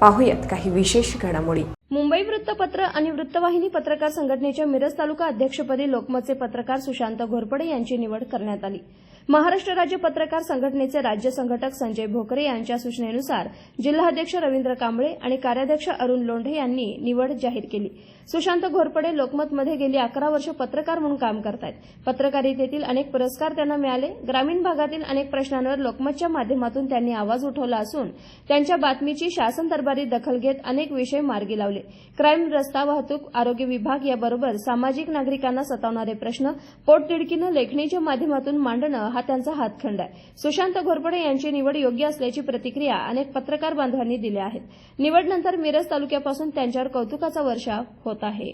पाहूयात काही विशेष घडामोडी. मुंबई वृत्तपत्र आणि वृत्तवाहिनी पत्रकार संघटनेच्या मिरज तालुका अध्यक्षपदी लोकमतचे पत्रकार सुशांत घोरपडे यांची निवड करण्यात आली. महाराष्ट्र राज्य पत्रकार संघटनेचे राज्य संघटक संजय भोकरे यांच्या सूचनेनुसार जिल्हाध्यक्ष रवींद्र कांबळे आणि कार्याध्यक्ष अरुण लोंढे यांनी निवड जाहीर केली. सुशांत घोरपडे लोकमतमध्ये गेली अकरा वर्ष पत्रकार म्हणून काम करतायत. पत्रकारितेतील अनेक पुरस्कार त्यांना मिळाले. ग्रामीण भागातील अनेक प्रश्नांवर लोकमतच्या माध्यमातून त्यांनी आवाज उठवला असून त्यांच्या बातमीची शासन दखल घेत अनेक विषय मार्गी लावले. क्राईम रस्ता वाहतूक आरोग्य विभाग याबरोबर सामाजिक नागरिकांना सतावणारे प्रश्न पोटतिडकीनं लेखणीच्या माध्यमातून मांडणं हा त्यांचा हातखंड आहे. सुशांत घोरपडे यांची निवड योग्य असल्याची प्रतिक्रिया अनेक पत्रकार बांधवांनी दिल्या आहेत. निवडनंतर मिरज तालुक्यापासून त्यांच्यावर कौतुकाचा वर्षाव होत आहे.